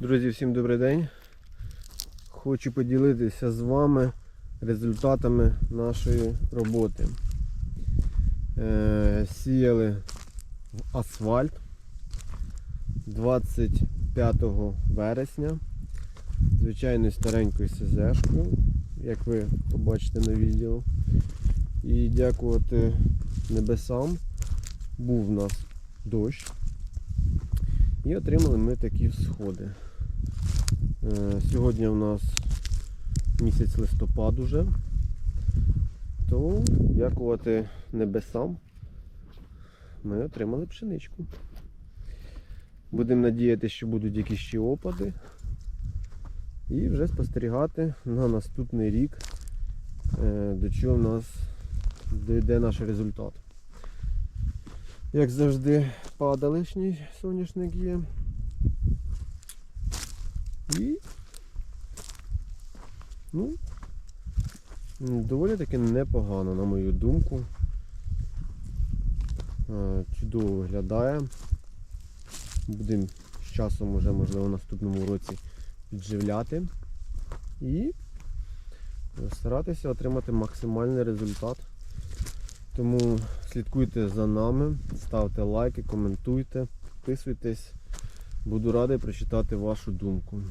Друзі, всім добрий день. Хочу поділитися з вами результатами нашої роботи. Е, сіяли в асфальт 25 вересня звичайною старенькою СЗшкою, як ви побачите на відео. І дякувати небесам був в нас дощ. І отримали ми такі всходи. Е, Сьогодні у нас місяць листопад уже. То дякувати небесам ми отримали пшеничку. Будемо надіятися, що будуть якісь ще опади. І вже спостерігати на наступний рік, е, до чого в нас дійде наш результат. Як завжди, падалишній соняшник є. І ну, доволі таки непогано, на мою думку. Е, Чудово виглядає. Будемо з часом уже, можливо, в наступному році підживляти і старатися отримати максимальний результат. Тому слідкуйте за нами, ставте лайки, коментуйте, підписуйтесь. Буду радий прочитати вашу думку.